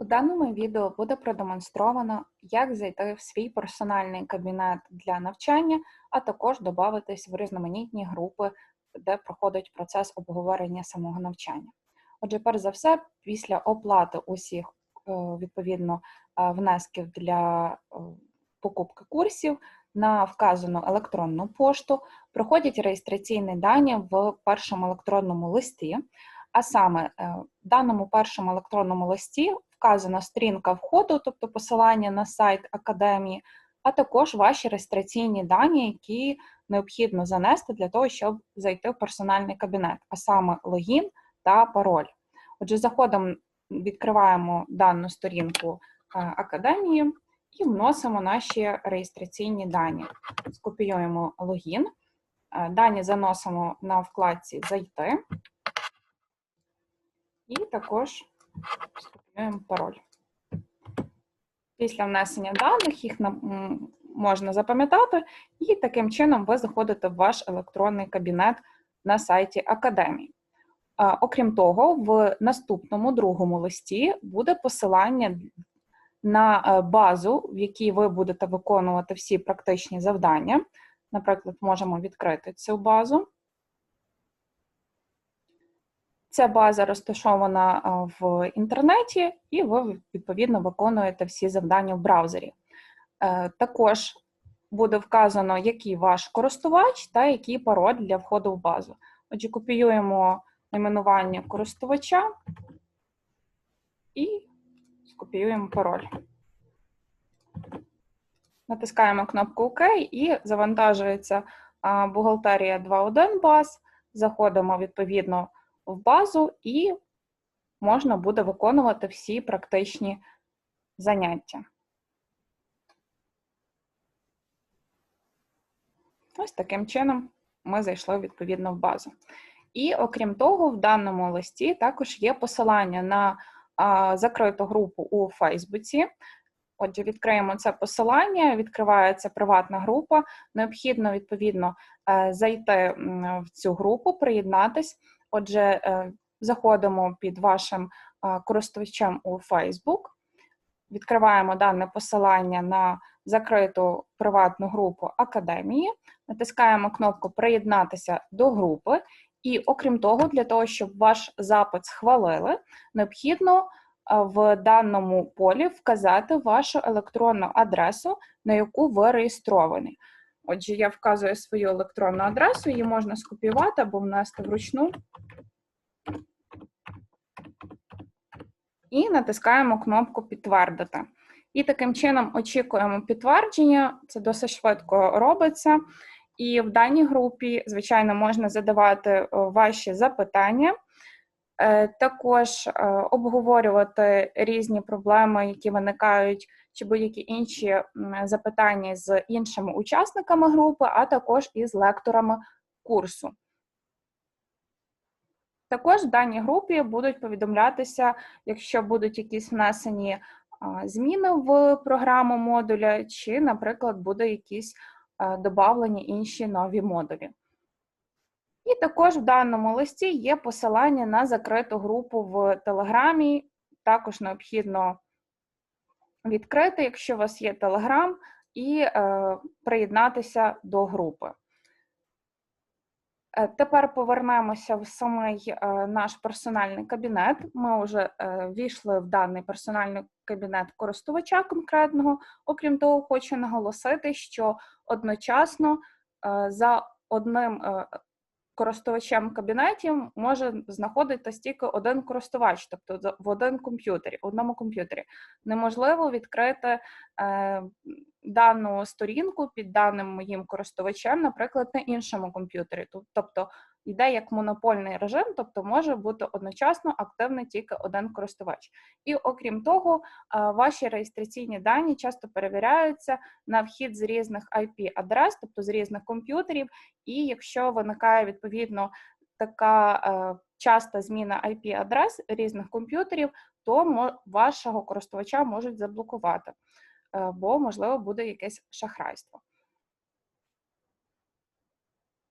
У даному відео буде продемонстровано, як зайти в свій персональний кабінет для навчання, а також додатись в різноманітні групи, де проходить процес обговорення самого навчання. Отже, перш за все, після оплати усіх е, відповідно е, внесків для е, покупки курсів на вказану електронну пошту проходять реєстраційні дані в першому електронному листі. А саме в даному першому електронному листі вказана сторінка входу, тобто посилання на сайт академії, а також ваші реєстраційні дані, які необхідно занести для того, щоб зайти в персональний кабінет, а саме логін та пароль. Отже, заходимо, відкриваємо дану сторінку е, академії і вносимо наші реєстраційні дані. Скопіюємо логін, е, дані заносимо на вкладці Зайти. І також пароль. Після внесення даних їх можна запам'ятати, і таким чином ви заходите в ваш електронний кабінет на сайті Академії. Окрім того, в наступному другому листі буде посилання на е, базу, в якій ви будете виконувати всі практичні завдання. Наприклад, можемо відкрити цю базу. Ця база розташована в інтернеті, і ви відповідно виконуєте всі завдання в браузері. Е, також буде вказано, який ваш користувач та який пароль для входу в базу. Отже, копіюємо найменування користувача і скопіюємо пароль. Натискаємо кнопку ОК і завантажується бухгалтерія 2.1 баз. Заходимо відповідно в базу і можна буде виконувати всі практичні заняття. Ось таким чином ми зайшли відповідно в базу. І окрім того, в даному листі також є посилання на а, закриту групу у Фейсбуці. Отже, відкриємо це посилання, відкривається приватна група. Необхідно, відповідно, е, зайти в цю групу, приєднатись. Отже, е, заходимо під вашим користувачем у Facebook, відкриваємо дане посилання на закриту приватну групу Академії, натискаємо кнопку Приєднатися до групи, і, окрім того, для того, щоб ваш запит схвалили, необхідно в даному полі вказати вашу електронну адресу, на яку ви реєстровані. Отже, я вказую свою електронну адресу, її можна скопіювати або внести вручну. І натискаємо кнопку Підтвердити. І таким чином очікуємо підтвердження, це досить швидко робиться. І в даній групі, звичайно, можна задавати е, ваші запитання, також е, обговорювати різні проблеми, які виникають, чи будь-які інші запитання з іншими учасниками групи, а також із лекторами курсу. Також в даній групі будуть повідомлятися, якщо будуть якісь внесені зміни в програму модуля, чи, наприклад, буде якісь додавлені інші нові модулі. І також в даному листі є посилання на закриту групу в Телеграмі. Також необхідно відкрити, якщо у вас є Телеграм, і е, приєднатися до групи. Е, тепер повернемося в самий е, наш персональний кабінет. Ми вже е, війшли в даний персональний кабінет користувача конкретного. Окрім того, хочу наголосити, що одночасно за одним користувачем в кабінеті може знаходитись тільки один користувач, тобто в один комп'ютері, одному комп'ютері. Неможливо відкрити е, дану сторінку під даним моїм користувачем, наприклад, на іншому комп'ютері. Тобто йде як монопольний режим, тобто може бути одночасно активний тільки один користувач. І окрім того, ваші реєстраційні дані часто перевіряються на вхід з різних IP-адрес, тобто з різних комп'ютерів, і якщо виникає відповідно така е, часта зміна IP-адрес різних комп'ютерів, то вашого користувача можуть заблокувати, е, бо можливо буде якесь шахрайство.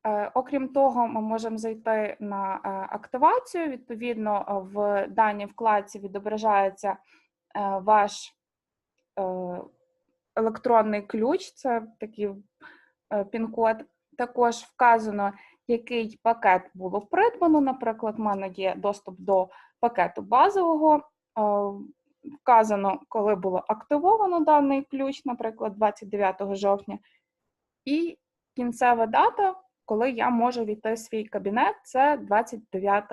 Е, окрім того, ми можемо зайти на е, активацію. Відповідно, в даній вкладці відображається е, ваш е, електронний ключ, це такий е, пін-код. Також вказано, який пакет було придбано. Наприклад, в мене є доступ до пакету базового. Вказано, коли було активовано даний ключ, наприклад, 29 жовтня, і кінцева дата, коли я можу війти в свій кабінет, це 29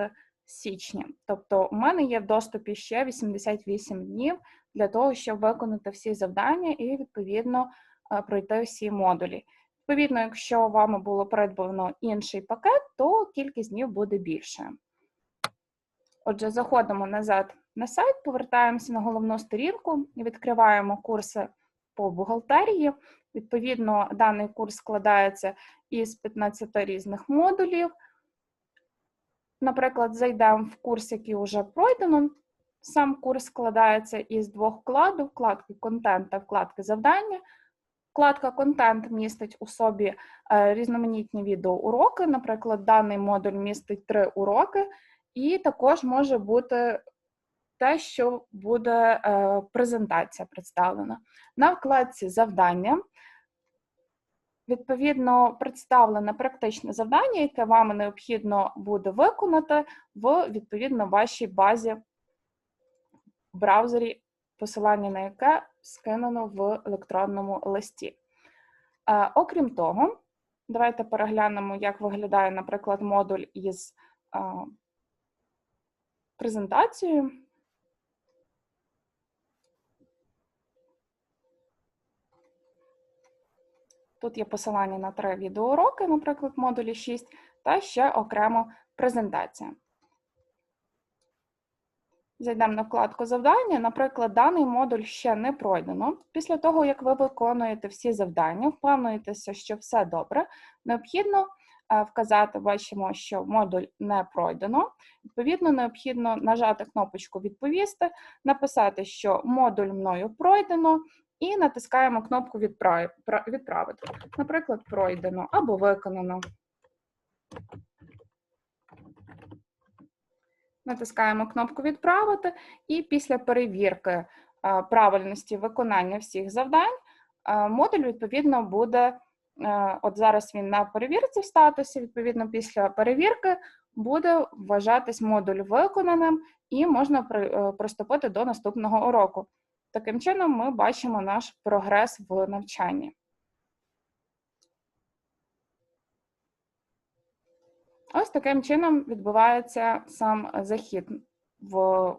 січня. Тобто, у мене є в доступі ще 88 днів для того, щоб виконати всі завдання і відповідно е, пройти всі модулі. Відповідно, якщо вами було придбано інший пакет, то кількість днів буде більше. Отже, заходимо назад на сайт, повертаємося на головну сторінку і відкриваємо курси по бухгалтерії. Відповідно, даний курс складається із 15 різних модулів. Наприклад, зайдемо в курс, який вже пройдено. Сам курс складається із двох вкладів: вкладки контент та вкладки завдання. Вкладка контент містить у собі е, різноманітні відеоуроки. Наприклад, даний модуль містить три уроки, і також може бути те, що буде е, презентація представлена. На вкладці завдання відповідно представлене практичне завдання, яке вам необхідно буде виконати в відповідно вашій базі в браузері, посилання на яке скинено в електронному листі. Е, Окрім того, давайте переглянемо, як виглядає, наприклад, модуль із е, презентацією. Тут є посилання на три відеоуроки, наприклад, модулі 6, та ще окремо презентація. Зайдемо на вкладку завдання. Наприклад, даний модуль ще не пройдено. Після того, як ви виконуєте всі завдання, впевнуєтеся, що все добре, необхідно е, вказати, бачимо, що модуль не пройдено. Відповідно, необхідно нажати кнопочку Відповісти, написати, що модуль мною пройдено, і натискаємо кнопку Відправити. Наприклад, пройдено або виконано. Натискаємо кнопку Відправити, і після перевірки правильності виконання всіх завдань модуль відповідно буде. От зараз він на перевірці в статусі. Відповідно, після перевірки буде вважатись модуль виконаним і можна е, приступити до наступного уроку. Таким чином, ми бачимо наш прогрес в навчанні. Ось таким чином відбувається сам захід в,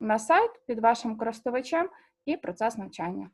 на сайт під вашим користувачем і процес навчання.